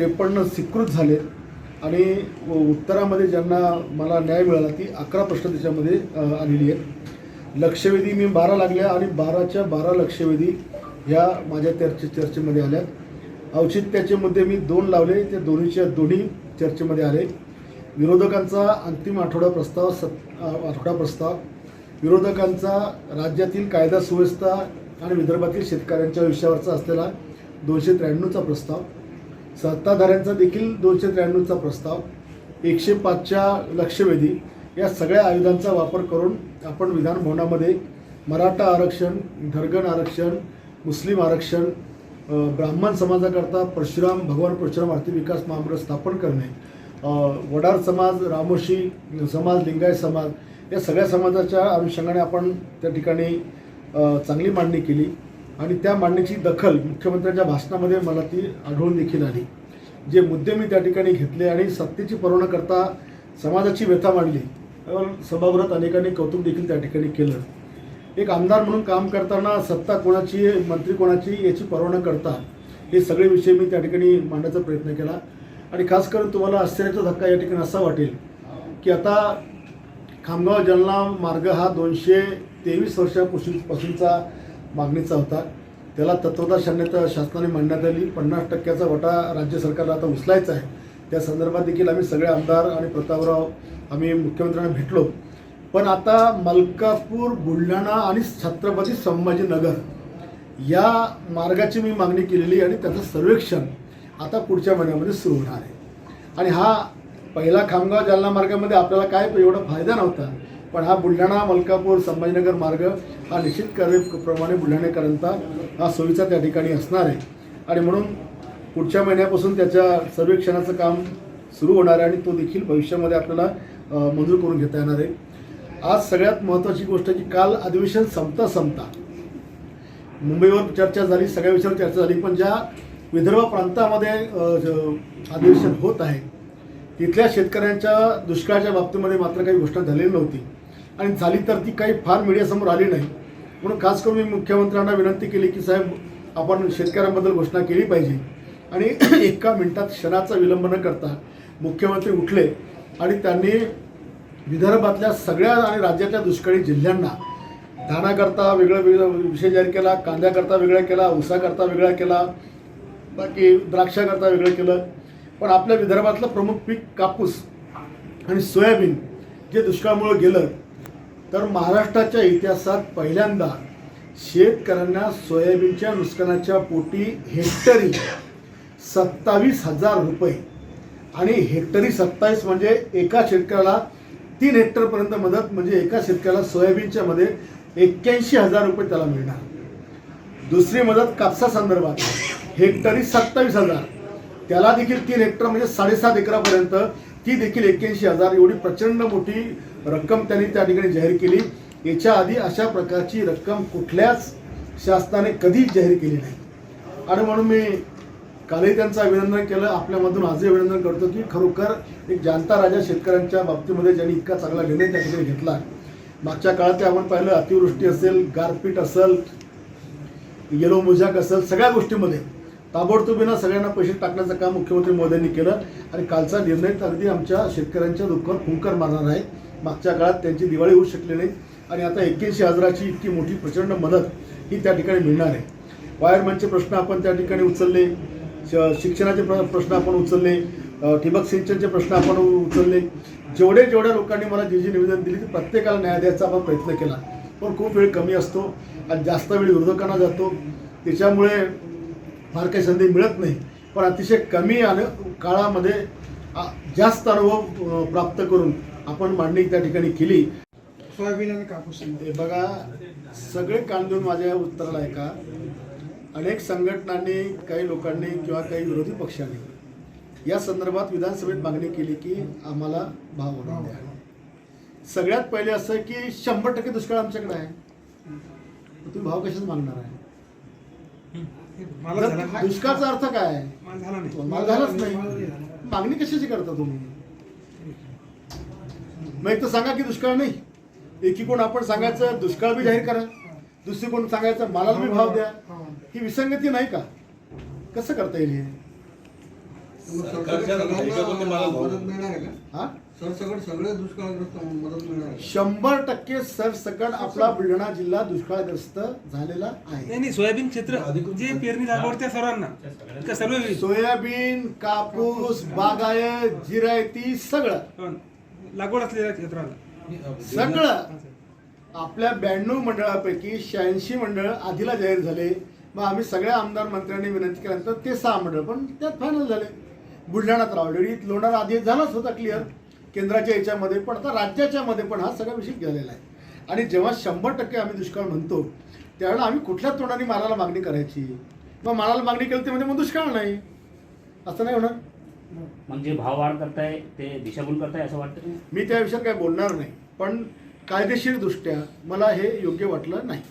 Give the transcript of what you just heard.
त्रेपन्न स्वीकृत झाले आणि उत्तरामध्ये ज्यांना मला न्याय मिळाला ती अकरा प्रश्न त्याच्यामध्ये आलेली आहेत. लक्षवेधी मी बारा लागल्या आणि बाराच्या बारा लक्षवेधी ह्या माझ्या चर्चे चर्चेमध्ये आल्या. औचित्याचे मुद्दे मी दोन लावले ते दोन्हीच्या दोन्ही चर्चेमध्ये आले. विरोधकांचा अंतिम आठवडा प्रस्ताव सत आठवडा प्रस्ताव. विरोधकांचा राज्यातील कायदा सुव्यवस्था आणि विदर्भातील शेतकऱ्यांच्या विषयावरचा असलेला दोनशे त्र्याण्णवचा प्रस्ताव. सत्ताधाऱ्यांचा देखील दोनशे त्र्याण्णवचा प्रस्ताव एकशे पाचच्या लक्षवेधी या सगळ्या आयुधांचा वापर करून आपण विधान भवनामध्ये मराठा आरक्षण धरगण आरक्षण मुस्लिम आरक्षण ब्राह्मण समाजाकरता परशुराम भगवान परशुराम आर्थिक विकास महामंडळ स्थापन करणे वडार समाज रामोशी समाज लिंगायत समाज या सगळ्या समाजाच्या अनुषंगाने आपण त्या ठिकाणी चांगली मांडणी केली. आणि त्या मांडणीची दखल मुख्यमंत्र्यांच्या भाषणामध्ये मला ती आढळून देखील आली. जे मुद्दे मी त्या ठिकाणी घेतले आणि सत्तेची पर्वणा करता समाजाची व्यथा मांडली सभागृहात अनेकांनी कौतुक देखील त्या ठिकाणी केलं. एक आमदार म्हणून काम करताना सत्ता कोणाची मंत्री कोणाची याची पर्वा न करता हे सगळे विषय मी त्या ठिकाणी मांडण्याचा प्रयत्न केला. आणि खास करून तुम्हाला आश्चर्याचा धक्का या ठिकाणी असा वाटेल की आता खामगाव जालना मार्ग हा दोनशे तेवीस वर्षापासूनचा मागणीचा होता त्याला तत्वता शान्यता शासनाने मांडण्यात आली पन्नास टक्क्याचा वटा राज्य सरकारला आता उचलायचा आहे. त्या संदर्भात देखील आम्ही सगळे आमदार आणि प्रतापराव आम्ही मुख्यमंत्र्यांना भेटलो. पण आता मलकापूर बुलढाणा आणि छत्रपती संभाजीनगर या मार्गाची मी मागणी केलेली आणि त्याचं सर्वेक्षण आता पुढच्या महिन्यामध्ये सुरू होणार आहे. आणि हा पहिला खामगाव जालना मार्गामध्ये आपल्याला काय एवढा फायदा नव्हता पण हा बुलढाणा मलकापूर संभाजीनगर मार्ग हा निश्चित प्रमाणे बुलढाणेकरांचा हा सोयीचा त्या ठिकाणी असणार आहे. आणि म्हणून पुढच्या महिन्यापासून त्याच्या सर्वेक्षणाचं काम सुरू होणार आहे आणि तो देखील भविष्यामध्ये आपल्याला मंजूर करून घेता येणार आहे. आज सगळ्यात महत्त्वाची गोष्ट की काल अधिवेशन संपता संपता मुंबईवर चर्चा झाली सगळ्या विषयावर चर्चा झाली पण ज्या विदर्भ प्रांतामध्ये अधिवेशन होत आहे तिथल्या शेतकऱ्यांच्या दुष्काळाच्या बाबतीमध्ये मात्र काही घोषणा झालेली नव्हती आणि झाली तर ती काही फार मीडियासमोर आली नाही. म्हणून खास करून मी मुख्यमंत्र्यांना विनंती केली की साहेब आपण शेतकऱ्यांबद्दल घोषणा केली पाहिजे. आणि एका मिनिटात क्षणाचा विलंब न करता मुख्यमंत्री उठले आणि त्यांनी विदर्भातल्या सगळ्या आणि राज्याच्या दुष्काळी जिल्ह्यांना धानाकरता वेगळं वेगळं विषय जाहीर केला कांद्याकरता वेगळा केला ऊसाकरता वेगळा केला बाकी द्राक्षाकरता वेगळं केलं. पण आपल्या विदर्भातलं प्रमुख पीक कापूस आणि सोयाबीन जे दुष्काळामुळं गेलं तर महाराष्ट्राच्या इतिहासात पहिल्यांदा शेतकऱ्यांना सोयाबीनच्या नुकसानाच्या पोटी हेक्टरी सत्तावीस हजार रुपये. आणि हेक्टरी सत्तावीस म्हणजे एका शेतकऱ्याला तीन हेक्टरपर्यंत मदत म्हणजे एका शेतकऱ्याला सोयाबीनच्या मध्ये एक्क्याऐंशी हजार रुपये त्याला मिळणार. दुसरी मदत कापसा संदर्भात. हेक्टरी सत्तावीस हजार. त्याला देखील तीन हेक्टर म्हणजे साडेसात एकरापर्यंत ती देखील एक्क्याऐंशी हजार. एवढी प्रचंड मोठी रक्कम त्यांनी त्या ठिकाणी जाहीर केली. याच्या आधी अशा प्रकारची रक्कम कुठल्याच शासनाने कधीच जाहीर केली नाही. आणि म्हणून मी कालही त्यांचं अभिनंदन केलं. आपल्यामधून आजही अभिनंदन करतो की खरोखर एक जाणता राजा शेतकऱ्यांच्या बाबतीमध्ये ज्यांनी इतका चांगला निर्णय त्या ठिकाणी घेतला. मागच्या काळात ते आपण पाहिलं अतिवृष्टी असेल गारपीट असेल येलो मुझाक असेल सगळ्या गोष्टीमध्ये ताबडतोबीनं सगळ्यांना पैसे टाकण्याचं काम मुख्यमंत्री मोदींनी केलं. आणि कालचा निर्णय तर अगदी आमच्या शेतकऱ्यांच्या दुःखावर फुंकर मारणार आहे. मागच्या काळात त्यांची दिवाळी होऊ शकली नाही. आणि आता एक्क्याऐंशी हजाराची इतकी मोठी प्रचंड मदत ही त्या ठिकाणी मिळणार आहे. वायरमॅनचे प्रश्न आपण त्या ठिकाणी उचलले श- शिक्षणाचे प्र प्रश्न आपण उचलले ठिबक सिंचनचे प्रश्न आपण उचलले. जेवढे जेवढ्या लोकांनी मला जे जी निवेदन दिली ते प्रत्येकाला न्याय द्यायचा आपण प्रयत्न केला. पण खूप वेळ कमी असतो आणि जास्त वेळ विरोधकांना जातो. त्याच्यामुळे फार काही संधी मिळत नाही. पण अतिशय कमी अनु काळामध्ये जास्त अनुभव प्राप्त करून आपण मांडणी त्या ठिकाणी केली. सोयाबीन आणि कापूस हे बघा सगळे कान देऊन माझ्या उत्तराला आहे का? अनेक संघटनांनी काही लोकांनी किंवा काही विरोधी पक्षांनी या संदर्भात विधानसभेत मागणी केली की आम्हाला भाव वाढवून द्या. सगळ्यात पहिले असं की शंभर टक्के दुष्काळ आमच्याकडे आहे. तुम्ही भाव कशाच मागणार आहे? दुष्काळाचा अर्थ काय झालाच नाही. मागणी कशाची करता तुम्ही? मग एक तर सांगा की दुष्काळ नाही. एकीकडून आपण सांगायचं दुष्काळ बी जाहीर करा. दुसरीकडून सांगायचं मालाला बी भाव द्या. हा. ही. विसंगती नाही का? कसं करता येईल हे? मग सरसकट सरकारच्या ह्याच्यातून ते मला सगळ्यांना भाव- मदत मिळणार आहे का? हा? सरसकट सगळे दुष्काळग्रस्त मदत मिळणार आहे शंभर टक्के सरसकट आपला बुलढाणा जिल्हा दुष्काळग्रस्त झालेला आहे. नाही नाही सोयाबीन क्षेत्र जे पेरणी लागवड त्या सर्वांना का सर्व सोयाबीन कापूस बागायत जिरायती सगळं. हो. लागवड असलेल्या क्षेत्राला. सगळं आपल्या ब्याण्णव मंडळापैकी शहाऐंशी मंडळ आधीला जाहीर झाले. मग आम्ही सगळ्या आमदार मंत्र्यांनी विनंती केल्यानंतर ते सहा मंडळ पण त्यात फायनल झाले. बुलढाण्यात ऑलरेडी लोणार आधी झालाच होता क्लिअर केंद्राच्या याच्यामध्ये पण आता राज्याच्या मध्ये पण हा सगळा विषय गेलेला आहे. आणि जेव्हा शंभर टक्के आम्ही दुष्काळ म्हणतो त्यावेळेला आम्ही कुठल्या तोंडाने मालाला मागणी करायची. मग मालाला मागणी केली ते म्हणजे मग दुष्काळ नाही. असं नाही होणार. मग जे भाववाढ करताय ते दिशाभूल करताय असं वाटतं? मी त्याविषयी काही बोलणार नाही. पण कायदेशीर दृष्ट्या मला हे योग्य वाटलं नाही.